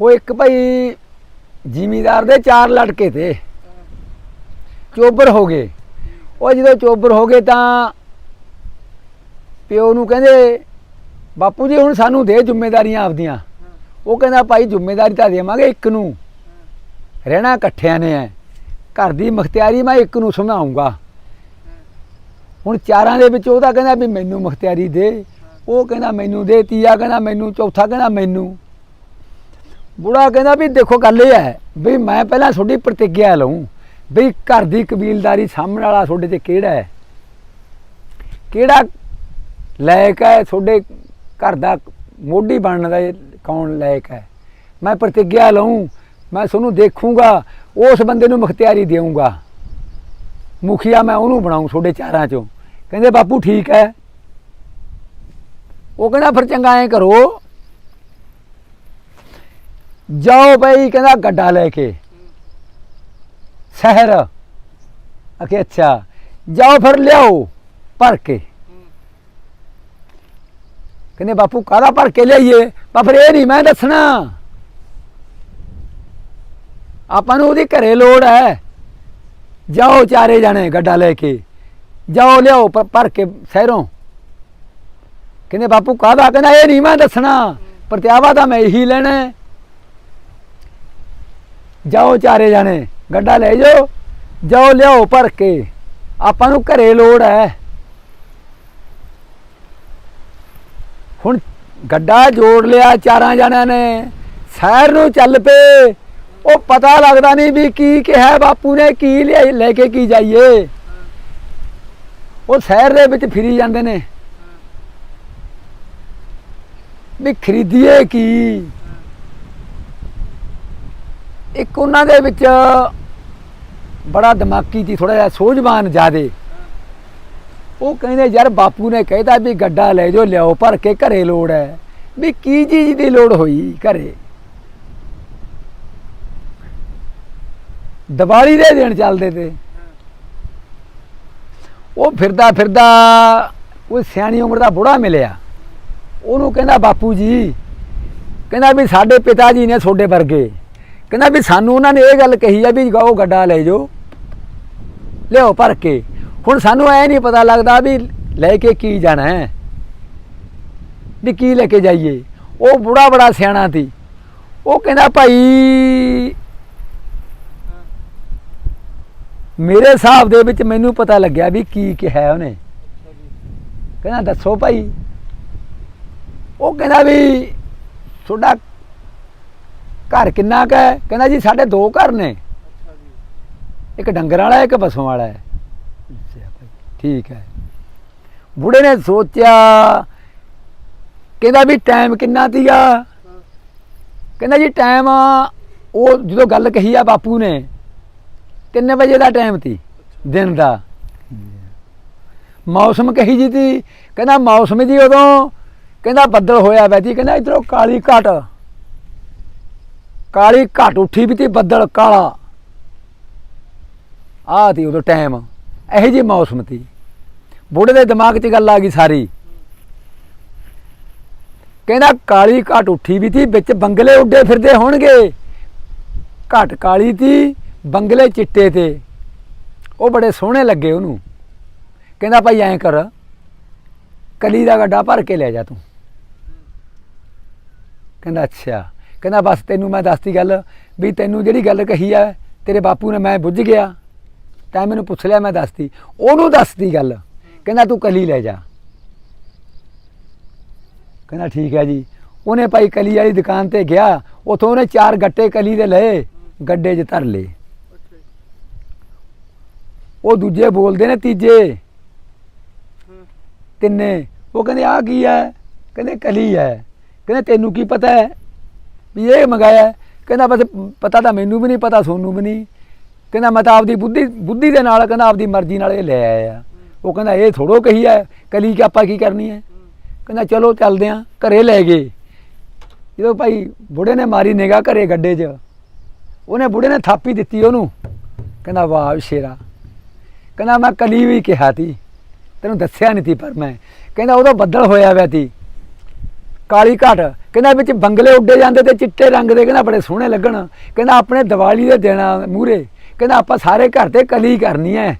ਉਹ ਇੱਕ ਭਾਈ ਜ਼ਿਮੀਦਾਰ ਦੇ ਚਾਰ ਲੜਕੇ ਤੇ ਚੋਬਰ ਹੋ ਗਏ। ਉਹ ਜਦੋਂ ਚੋਬਰ ਹੋ ਗਏ ਤਾਂ ਪਿਓ ਨੂੰ ਕਹਿੰਦੇ, ਬਾਪੂ ਜੀ, ਹੁਣ ਸਾਨੂੰ ਦੇ ਜ਼ਿੰਮੇਵਾਰੀਆਂ ਆਪਦੀਆਂ। ਉਹ ਕਹਿੰਦਾ, ਭਾਈ, ਜ਼ਿੰਮੇਵਾਰੀ ਤਾਂ ਦੇਵਾਂਗੇ ਇੱਕ ਨੂੰ। ਰਹਿਣਾ ਇਕੱਠਿਆਂ ਨੇ ਹੈ ਘਰ ਦੀ ਮਖਤਿਆਰੀ ਮੈਂ ਇੱਕ ਨੂੰ ਸੰਭਾਉਂਗਾ ਹੁਣ ਚਾਰਾਂ ਦੇ ਵਿੱਚ ਉਹਦਾ ਕਹਿੰਦਾ ਵੀ ਮੈਨੂੰ ਮਖਤਿਆਰੀ ਦੇ। ਉਹ ਕਹਿੰਦਾ, ਮੈਨੂੰ ਦੇ। ਤੀਆ ਕਹਿੰਦਾ, ਮੈਨੂੰ। ਚੌਥਾ ਕਹਿੰਦਾ, ਮੈਨੂੰ। ਬੁੜਾ ਕਹਿੰਦਾ ਵੀ ਦੇਖੋ ਗੱਲ ਇਹ ਹੈ ਵੀ ਮੈਂ ਪਹਿਲਾਂ ਤੁਹਾਡੀ ਪ੍ਰਤੀਗਿਆ ਲਵਾਂ ਵੀ ਘਰ ਦੀ ਕਬੀਲਦਾਰੀ ਸਾਹਮਣੇ ਵਾਲਾ ਤੁਹਾਡੇ ਤੇ ਕਿਹੜਾ ਹੈ? ਕਿਹੜਾ ਲਾਇਕ ਹੈ ਤੁਹਾਡੇ ਘਰ ਦਾ ਮੋਢੀ ਬਣਨ ਦਾ ਕੌਣ ਲਾਇਕ ਹੈ? ਮੈਂ ਪ੍ਰਤੀਗਿਆ ਲਵਾਂ ਮੈਂ ਤੁਹਾਨੂੰ ਦੇਖੂੰਗਾ, ਉਸ ਬੰਦੇ ਨੂੰ ਮੁਖਤਿਆਰੀ ਦੇਵਾਂਗਾ ਮੁਖੀਆ ਮੈਂ ਉਹਨੂੰ ਬਣਾਉਂ ਤੁਹਾਡੇ ਚਾਰਾਂ ਚੋਂ। ਕਹਿੰਦੇ ਬਾਪੂ ਠੀਕ ਹੈ। ਉਹ ਕਹਿੰਦਾ ਫਿਰ ਚੰਗਾ ਐ ਕਰੋ ਜਾਓ ਬਈ, ਕਹਿੰਦਾ ਗੱਡਾ ਲੈ ਕੇ। ਸ਼ਹਿਰ। ਅਕੇ ਅੱਛਾ। ਜਾਓ ਫਿਰ ਲਿਆਓ, ਭਰ ਕੇ। ਕਹਿੰਦੇ, ਬਾਪੂ, ਕਾਹਦਾ ਭਰ ਕੇ ਲਿਆਈਏ? ਬਾ ਫਿਰ ਇਹ ਨਹੀਂ, ਮੈਂ ਦੱਸਣਾ। ਆਪਾਂ ਨੂੰ ਉਹਦੀ ਘਰੇ ਲੋੜ ਹੈ। ਜਾਓ ਚਾਰੇ ਜਾਣੇ ਗੱਡਾ ਲੈ ਕੇ। ਜਾਓ, ਲਿਆਓ ਭਰ ਕੇ ਸ਼ਹਿਰੋਂ। ਕਹਿੰਦੇ, ਬਾਪੂ, ਕਾਹਦਾ? ਕਹਿੰਦਾ, ਇਹ ਨਹੀਂ, ਮੈਂ ਦੱਸਣਾ। ਪ੍ਰਤਿਆਵਾ ਤਾਂ ਮੈਂ ਇਹੀ ਲੈਣਾ ਜਾਓ ਚਾਰੇ ਜਾਣੇ, ਗੱਡਾ ਲੈ ਜਾਓ ਜਾਓ ਲਿਆਓ ਭਰ ਕੇ। ਆਪਾਂ ਨੂੰ ਘਰੇ ਲੋੜ ਹੈ। ਹੁਣ ਗੱਡਾ ਜੋੜ ਲਿਆ ਚਾਰਾਂ ਜਣਿਆਂ ਨੇ। ਸ਼ਹਿਰ ਨੂੰ ਚੱਲ ਪਏ। ਉਹ ਪਤਾ ਲੱਗਦਾ ਨਹੀਂ ਵੀ ਕੀ ਕਿਹਾ ਬਾਪੂ ਨੇ, ਕੀ ਲਿਆ ਲੈ ਕੇ ਕੀ ਜਾਈਏ। ਉਹ ਸ਼ਹਿਰ ਦੇ ਵਿੱਚ ਫਿਰੀ ਜਾਂਦੇ ਨੇ। ਵੀ ਖਰੀਦੀਏ ਕੀ? ਇੱਕ ਉਹਨਾਂ ਦੇ ਵਿੱਚ ਬੜਾ ਦਿਮਾਗੀ ਸੀ ਥੋੜਾ ਜਿਹਾ ਸੋਝਵਾਨ ਜਿਆਦੇ। ਉਹ ਕਹਿੰਦੇ, ਯਾਰ ਬਾਪੂ ਨੇ ਕਹਿਤਾ ਵੀ ਗੱਡਾ ਲੈ ਜਾਓ, ਲਿਆਓ, ਭਰ ਕੇ ਘਰੇ ਲੋੜ ਹੈ। ਵੀ ਕੀ ਚੀਜ਼ ਦੀ ਲੋੜ ਹੋਈ ਘਰੇ? ਦੀਵਾਲੀ ਦੇ ਦਿਨ ਚੱਲਦੇ ਤੇ। ਉਹ ਫਿਰਦਾ ਫਿਰਦਾ ਉਹ ਸਿਆਣੀ ਉਮਰ ਦਾ ਬੁੜਾ ਮਿਲਿਆ। ਉਹਨੂੰ ਕਹਿੰਦਾ, ਬਾਪੂ ਜੀ, ਕਹਿੰਦਾ ਵੀ ਸਾਡੇ ਪਿਤਾ ਜੀ ਨੇ ਤੁਹਾਡੇ ਵਰਗੇ ਕਹਿੰਦਾ ਵੀ ਸਾਨੂੰ ਉਹਨਾਂ ਨੇ ਇਹ ਗੱਲ ਕਹੀ ਆ ਵੀ ਉਹ ਗੱਡਾ ਲੈ ਜਾਓ। ਲਿਆਓ ਭਰ ਕੇ। ਹੁਣ ਸਾਨੂੰ ਐ ਨਹੀਂ ਪਤਾ ਲੱਗਦਾ ਵੀ ਲੈ ਕੇ ਕੀ ਜਾਣਾ ਹੈ। ਵੀ ਕੀ ਲੈ ਕੇ ਜਾਈਏ। ਉਹ ਬੁੜਾ ਬੜਾ ਸਿਆਣਾ ਸੀ। ਉਹ ਕਹਿੰਦਾ ਭਾਈ, ਮੇਰੇ ਹਿਸਾਬ ਦੇ ਵਿੱਚ ਮੈਨੂੰ ਪਤਾ ਲੱਗਿਆ ਵੀ ਕੀ ਕਿਹਾ ਉਹਨੇ। ਕਹਿੰਦਾ ਦੱਸੋ ਭਾਈ। ਉਹ ਕਹਿੰਦਾ ਵੀ ਤੁਹਾਡਾ ਘਰ ਕਿੰਨਾ ਕੁ ਹੈ? ਕਹਿੰਦਾ ਜੀ ਸਾਡੇ ਦੋ ਘਰ ਨੇ। ਇੱਕ ਡੰਗਰ ਵਾਲਾ ਇੱਕ ਪਸ਼ੂ ਵਾਲਾ ਹੈ। ਠੀਕ ਹੈ। ਬੁੜੇ ਨੇ ਸੋਚਿਆ, ਕਹਿੰਦਾ ਵੀ ਟਾਈਮ ਕਿੰਨਾ ਤੀਗਾ ਕਹਿੰਦਾ ਜੀ ਟਾਈਮ ਉਹ ਜਦੋਂ ਗੱਲ ਕਹੀ ਆ ਬਾਪੂ ਨੇ 3 ਵਜੇ ਦਾ ਟਾਈਮ ਸੀ, ਦਿਨ ਦਾ। ਮੌਸਮ ਕਹੀ ਜੀ ਤੀ ਕਹਿੰਦਾ ਮੌਸਮ ਜੀ ਉਦੋਂ, ਕਹਿੰਦਾ ਬੱਦਲ ਹੋਇਆ ਵੈ ਜੀ ਕਹਿੰਦਾ ਇਧਰੋਂ ਕਾਲੀ ਘਟ ਕਾਲੀ ਘਟ ਉੱਠੀ ਵੀ ਤੀ ਬੱਦਲ ਕਾਲਾ। ਆਹ ਤੀ ਉਦੋਂ ਟਾਈਮ ਇਹੋ ਜੀ ਮੌਸਮ ਤੀ ਬੁੜੇ ਦੇ ਦਿਮਾਗ 'ਚ ਗੱਲ ਆ ਗਈ ਸਾਰੀ। ਕਹਿੰਦਾ ਕਾਲੀ ਘਟ ਉੱਠੀ ਵੀ ਤੀ ਵਿੱਚ ਬੰਗਲੇ ਉੱਡੇ ਫਿਰਦੇ ਹੋਣਗੇ। ਘਟ ਕਾਲੀ ਤੀ ਬੰਗਲੇ ਚਿੱਟੇ ਤੇ। ਉਹ ਬੜੇ ਸੋਹਣੇ ਲੱਗੇ ਉਹਨੂੰ। ਕਹਿੰਦਾ ਭਾਈ ਐਂ ਕਰ, ਕਲੀ ਦਾ ਗੱਡਾ ਭਰ ਕੇ ਲੈ ਜਾ ਤੂੰ। ਕਹਿੰਦਾ ਅੱਛਾ। ਕਹਿੰਦਾ, ਬਸ ਤੈਨੂੰ ਮੈਂ ਦੱਸਤੀ ਗੱਲ ਵੀ ਤੈਨੂੰ ਜਿਹੜੀ ਗੱਲ ਕਹੀ ਆ, ਤੇਰੇ ਬਾਪੂ ਨੇ ਮੈਂ ਬੁੱਝ ਗਿਆ। ਤਾਂ ਮੈਨੂੰ ਪੁੱਛ ਲਿਆ ਮੈਂ ਦੱਸਤੀ। ਉਹਨੂੰ ਦੱਸਤੀ ਗੱਲ। ਕਹਿੰਦਾ, ਤੂੰ ਕਲੀ ਲੈ ਜਾ। ਕਹਿੰਦਾ, ਠੀਕ ਹੈ ਜੀ। ਉਹਨੇ ਭਾਈ ਕਲੀ ਵਾਲੀ ਦੁਕਾਨ ਤੇ ਗਿਆ। ਉਥੋਂ ਉਹਨੇ ਚਾਰ ਗੱਟੇ ਕਲੀ ਦੇ ਲਏ, ਗੱਡੇ 'ਚ ਧਰ ਲਏ। ਉਹ ਦੂਜੇ ਬੋਲਦੇ ਨੇ ਤੀਜੇ। ਤਿੰਨੇ। ਉਹ ਕਹਿੰਦੇ ਆ ਕੀ ਹੈ? ਕਹਿੰਦੇ, ਕਲੀ ਹੈ। ਕਹਿੰਦੇ, ਤੈਨੂੰ ਕੀ ਪਤਾ ਹੈ? ਵੀ ਇਹ ਮੰਗਾਇਆ। ਕਹਿੰਦਾ ਬਸ ਪਤਾ ਤਾਂ ਮੈਨੂੰ ਵੀ ਨਹੀਂ, ਪਤਾ ਸੋਨੂੰ ਵੀ ਨਹੀਂ। ਕਹਿੰਦਾ ਮੈਂ ਤਾਂ ਆਪਦੀ ਬੁੱਧੀ ਬੁੱਧੀ ਦੇ ਨਾਲ ਕਹਿੰਦਾ ਆਪਦੀ ਮਰਜ਼ੀ ਨਾਲ ਇਹ ਲੈ ਆਇਆ। ਉਹ ਕਹਿੰਦਾ ਇਹ ਥੋੜੋ ਕਹੀ ਹੈ ਕਲੀ ਕਿ ਆਪਾਂ ਕੀ ਕਰਨੀ ਹੈ? ਕਹਿੰਦਾ ਚਲੋ ਚੱਲਦੇ ਆਂ ਘਰੇ ਲੈ ਗਏ। ਜਦੋਂ ਭਾਈ ਬੁੜੇ ਨੇ ਮਾਰੀ ਨਿਗਾ ਘਰੇ ਗੱਡੇ 'ਚ, ਉਹਨੇ ਬੁੜੇ ਨੇ ਥਾਪੀ ਦਿੱਤੀ ਉਹਨੂੰ। ਕਹਿੰਦਾ ਵਾਹ ਸ਼ੇਰਾ। ਕਹਿੰਦਾ ਮੈਂ ਕਲੀ ਵੀ ਕਿਹਾ ਤੀ, ਤੈਨੂੰ ਦੱਸਿਆ ਨਹੀਂ ਤੀ ਪਰ ਮੈਂ। ਕਹਿੰਦਾ ਉਹਦਾ ਬੱਦਲ ਹੋਇਆ ਹੋਇਆ ਤੀ। ਕਾਲੀ ਘਾਟ ਕਹਿੰਦਾ ਵਿੱਚ ਬੰਗਲੇ ਉੱਡੇ ਜਾਂਦੇ ਤੇ ਚਿੱਟੇ ਰੰਗ ਦੇ ਕਹਿੰਦਾ ਬੜੇ ਸੋਹਣੇ ਲੱਗਣ। ਕਹਿੰਦਾ ਆਪਣੇ ਦੀਵਾਲੀ ਦੇ ਦਿਨ ਮੂਰੇ ਕਹਿੰਦਾ ਆਪਾਂ ਸਾਰੇ ਘਰ ਤੇ ਕਲੀ ਕਰਨੀ ਐ।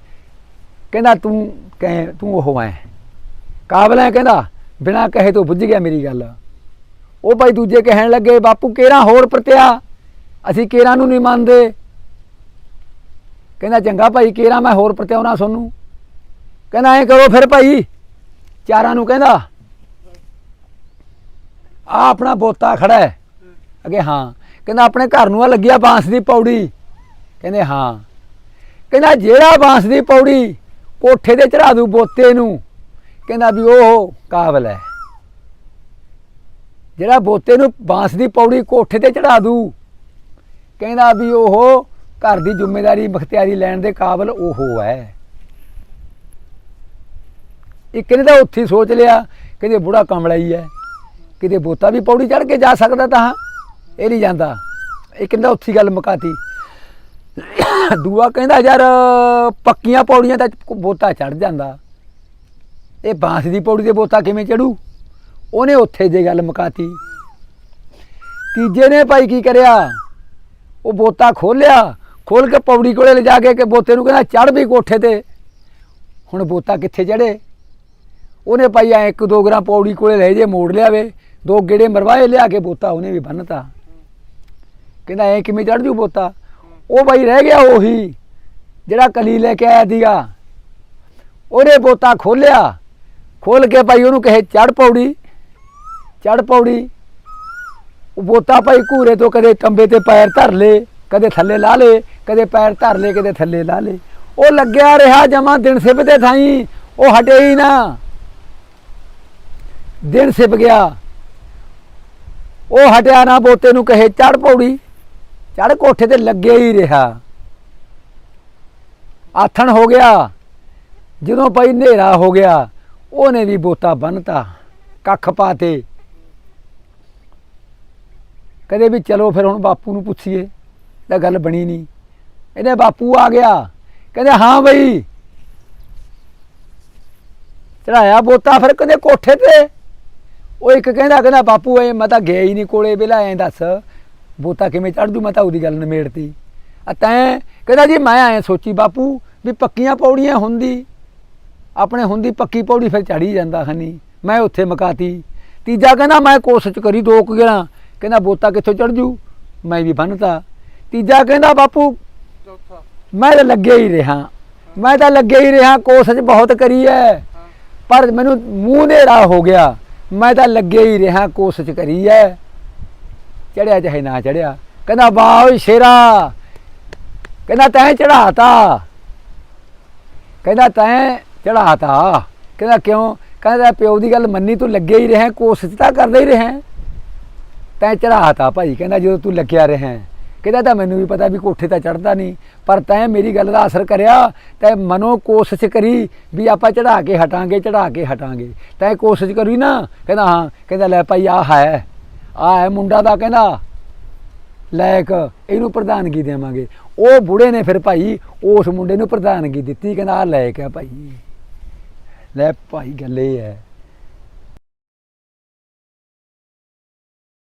ਕਹਿੰਦਾ ਤੂੰ ਕਹੇ, ਤੂੰ ਉਹ ਐ। ਕਾਬਲ ਐ ਕਹਿੰਦਾ, ਬਿਨਾ ਕਹੇ ਤੋਂ ਬੁੱਝ ਗਿਆ ਮੇਰੀ ਗੱਲ। ਉਹ ਭਾਈ ਦੂਜੇ ਕਹਿਣ ਲੱਗੇ, ਬਾਪੂ ਕੇਰਾ ਹੋਰ ਪ੍ਰਤਿਆ, ਅਸੀਂ ਕੇਰਾ ਨੂੰ ਨਹੀਂ ਮੰਨਦੇ। ਕਹਿੰਦਾ ਚੰਗਾ ਭਾਈ, ਕੇਰਾ ਮੈਂ ਹੋਰ ਪ੍ਰਤਿਆਉਣਾ ਸੋਨੂੰ। ਕਹਿੰਦਾ ਐ ਕਰੋ ਫਿਰ ਭਾਈ, ਚਾਰਾਂ ਨੂੰ ਕਹਿੰਦਾ ਆ ਆਪਣਾ ਬੋਤਾ ਖੜਾ ਹੈ। ਅਗੇ ਹਾਂ। ਕਹਿੰਦਾ, ਆਪਣੇ ਘਰ ਨੂੰ ਆ ਲੱਗਿਆ ਬਾਂਸ ਦੀ ਪੌੜੀ। ਕਹਿੰਦੇ, ਹਾਂ। ਕਹਿੰਦਾ, ਜਿਹੜਾ ਬਾਂਸ ਦੀ ਪੌੜੀ ਕੋਠੇ ਤੇ ਚੜਾ ਦੂ ਬੋਤੇ ਨੂੰ, ਕਹਿੰਦਾ ਵੀ ਉਹ ਕਾਬਲ ਹੈ। ਜਿਹੜਾ ਬੋਤੇ ਨੂੰ ਬਾਂਸ ਦੀ ਪੌੜੀ ਕੋਠੇ ਤੇ ਚੜਾ ਦੂ ਕਹਿੰਦਾ ਵੀ ਉਹ ਘਰ ਦੀ ਜ਼ਿੰਮੇਵਾਰੀ ਬਖਤਿਆਰੀ ਲੈਣ ਦੇ ਕਾਬਲ ਉਹ ਹੈ। ਇੱਕ ਨੇ ਤਾਂ ਉੱਥੇ ਸੋਚ ਲਿਆ, ਕਹਿੰਦੇ, ਬੁੜਾ ਕਮਲਾ ਹੀ ਹੈ। ਕਿਤੇ ਬੋਤਾ ਵੀ ਪੌੜੀ ਚੜ ਕੇ ਜਾ ਸਕਦਾ ਤਾਂ ਹਾਂ ਇਹ ਨਹੀਂ ਜਾਂਦਾ। ਇਹ ਕਹਿੰਦਾ ਉੱਥੇ ਗੱਲ ਮੁਕਾਤੀ। ਦੂਆ ਕਹਿੰਦਾ ਯਾਰ, ਪੱਕੀਆਂ ਪੌੜੀਆਂ ਤਾਂ ਬੋਤਾ ਚੜ ਜਾਂਦਾ। ਇਹ ਬਾਂਸ ਦੀ ਪੌੜੀ ਤੇ ਬੋਤਾ ਕਿਵੇਂ ਚੜੂ? ਉਹਨੇ ਉੱਥੇ ਜੇ ਗੱਲ ਮੁਕਾਤੀ। ਤੀਜੇ ਨੇ ਭਾਈ ਕੀ ਕਰਿਆ? ਉਹ ਬੋਤਾ ਖੋਲਿਆ ਖੋਲ ਕੇ ਪੌੜੀ ਕੋਲੇ ਲਿਜਾ ਕੇ ਕਿ ਬੋਤੇ ਨੂੰ ਕਹਿੰਦਾ ਚੜ ਵੀ ਕੋਠੇ ਤੇ। ਹੁਣ ਬੋਤਾ ਕਿੱਥੇ ਚੜੇ ਉਹਨੇ ਭਾਈ ਐ ਇੱਕ ਦੋ ਗ੍ਰਾਮ ਪੌੜੀ ਕੋਲੇ ਲੈ ਜੇ ਮੋੜ ਲਿਆਵੇ। ਦੋ ਗੇੜੇ ਮਰਵਾਏ, ਲਿਆ ਕੇ ਬੋਤਾ ਉਹਨੇ ਵੀ ਬੰਨਤਾ। ਕਹਿੰਦਾ, ਐ ਕਿਵੇਂ ਚੜ ਜੂ ਬੋਤਾ ਉਹ ਬਾਈ ਰਹਿ ਗਿਆ ਉਹੀ, ਜਿਹੜਾ ਕਲੀ ਲੈ ਕੇ ਆਇਆ ਸੀਗਾ। ਉਹਨੇ ਬੋਤਾ ਖੋਲਿਆ ਖੋਲ ਕੇ ਭਾਈ ਉਹਨੂੰ ਕਹੇ ਚੜ ਪੌੜੀ ਚੜ ਪੌੜੀ। ਉਹ ਬੋਤਾ ਭਾਈ ਘੂਰੇ ਤੋਂ ਕਦੇ ਕੰਬੇ ਤੇ ਪੈਰ ਧਰ ਲੇ, ਕਦੇ ਥੱਲੇ ਲਾ ਲੇ, ਕਦੇ ਪੈਰ ਧਰ ਲੇ, ਕਦੇ ਥੱਲੇ ਲਾ ਲੇ। ਉਹ ਲੱਗਿਆ ਰਿਹਾ ਜਮਾ ਦਿਨ ਸਿਪ ਤੇ ਥਾਈ, ਉਹ ਹਟੇ ਹੀ ਨਾ। ਦਿਨ ਸਿਪ ਗਿਆ। ਉਹ ਹਟਿਆ ਨਾ ਬੋਤੇ ਨੂੰ ਕਹੇ ਚੜ ਪੌੜੀ। ਚੜ ਕੋਠੇ ਤੇ ਲੱਗੇ ਹੀ ਰਿਹਾ। ਆਥਣ ਹੋ ਗਿਆ। ਜਦੋਂ ਭਾਈ ਹਨੇਰਾ ਹੋ ਗਿਆ, ਉਹਨੇ ਵੀ ਬੋਤਾ ਬੰਨਤਾ, ਕੱਖ ਪਾਤੇ। ਕਦੇ ਵੀ ਚਲੋ ਫਿਰ ਹੁਣ ਬਾਪੂ ਨੂੰ ਪੁੱਛੀਏ, ਤਾਂ ਗੱਲ ਬਣੀ ਨਹੀਂ। ਇਹਨੇ ਬਾਪੂ ਆ ਗਿਆ। ਕਹਿੰਦੇ, ਹਾਂ ਬਈ। ਚੜਾਇਆ ਬੋਤਾ ਫਿਰ ਕਹਿੰਦੇ ਕੋਠੇ ਤੇ। ਉਹ ਇੱਕ ਕਹਿੰਦਾ ਕਹਿੰਦਾ ਬਾਪੂ ਐ ਮੈਂ ਤਾਂ ਗਿਆ ਹੀ ਨਹੀਂ ਕੋਲੇ ਵੇਲਾ ਐਂ ਦੱਸ ਬੋਤਾ ਕਿਵੇਂ ਚੜ ਜੂ? ਮੈਂ ਤਾਂ ਉਹਦੀ ਗੱਲ ਨਿਮੇੜਤੀ। ਆ ਤੈਂ ਕਹਿੰਦਾ ਜੀ ਮੈਂ ਐਂ ਸੋਚੀ ਬਾਪੂ ਵੀ ਪੱਕੀਆਂ ਪੌੜੀਆਂ ਹੁੰਦੀ ਆਪਣੇ ਹੁੰਦੀ ਪੱਕੀ ਪੌੜੀ ਫਿਰ ਚੜੀ ਜਾਂਦਾ ਹਨੀ ਮੈਂ ਉੱਥੇ ਮਕਾਤੀ। ਤੀਜਾ ਕਹਿੰਦਾ ਮੈਂ ਕੋਸ਼ਿਸ਼ ਕਰੀ ਦੋ ਕੁ ਗੇੜਾ। ਕਹਿੰਦਾ ਬੋਤਾ ਕਿੱਥੋਂ ਚੜ ਜੂ? ਮੈਂ ਵੀ ਬੰਨਤਾ। ਤੀਜਾ ਕਹਿੰਦਾ ਬਾਪੂ ਮੈਂ ਤਾਂ ਲੱਗੇ ਹੀ ਰਿਹਾ। ਮੈਂ ਤਾਂ ਲੱਗੇ ਹੀ ਰਿਹਾ ਕੋਸ਼ਿਸ਼ ਬਹੁਤ ਕਰੀ ਐ। ਪਰ ਮੈਨੂੰ ਮੂੰਹ ਨੇੜਾ ਹੋ ਗਿਆ। ਮੈਂ ਤਾਂ ਲੱਗੇ ਹੀ ਰਿਹਾ, ਕੋਸ਼ਿਸ਼ ਕਰੀ ਐ। ਚੜਿਆ ਚਾਹੇ ਨਾ ਚੜਿਆ। ਕਹਿੰਦਾ, ਵਾਹ ਓਏ ਸ਼ੇਰਾ। ਕਹਿੰਦਾ, ਤੈਂ ਚੜਾਤਾ ਕਹਿੰਦਾ, ਤੈਂ ਚੜਾਤਾ ਕਹਿੰਦਾ, ਕਿਉਂ? ਕਹਿੰਦਾ, ਪਿਓ ਦੀ ਗੱਲ ਮੰਨੀ, ਤੂੰ ਲੱਗੇ ਹੀ ਰਿਹਾ, ਕੋਸ਼ਿਸ਼ ਤਾਂ ਕਰਦਾ ਹੀ ਰਿਹਾ। ਤੈਂ ਚੜਾਤਾ ਭਾਈ। ਕਹਿੰਦਾ, ਜਦੋਂ ਤੂੰ ਲੱਗਿਆ ਰਿਹਾ। ਕਹਿੰਦਾ ਤਾਂ ਮੈਨੂੰ ਵੀ ਪਤਾ ਵੀ ਕੋਠੇ ਤਾਂ ਚੜਦਾ ਨਹੀਂ, ਪਰ ਤੈਂ ਮੇਰੀ ਗੱਲ ਦਾ ਅਸਰ ਕਰਿਆ, ਤੈਂ ਮਨੋ ਕੋਸ਼ਿਸ਼ ਕਰੀ ਵੀ ਆਪਾਂ ਚੜਾ ਕੇ ਹਟਾਂਗੇ ਚੜਾ ਕੇ ਹਟਾਂਗੇ। ਤੈਂ ਕੋਸ਼ਿਸ਼ ਕਰੀ ਨਾ, ਕਹਿੰਦਾ ਹਾਂ, ਕਹਿੰਦਾ ਲੈ ਭਾਈ ਆ ਹੈ ਆ ਹੈ ਮੁੰਡਾ ਦਾ, ਕਹਿੰਦਾ ਲਾਇਕ ਇਹਨੂੰ ਪ੍ਰਧਾਨਗੀ ਦੇਵਾਂਗੇ। ਉਹ ਬੁੜੇ ਨੇ ਫਿਰ ਭਾਈ, ਉਸ ਮੁੰਡੇ ਨੂੰ ਪ੍ਰਧਾਨਗੀ ਦਿੱਤੀ, ਕਹਿੰਦਾ ਆ ਲਾਇਕ ਹੈ ਭਾਈ। ਲੈ ਭਾਈ ਗੱਲ ਇਹ ਹੈ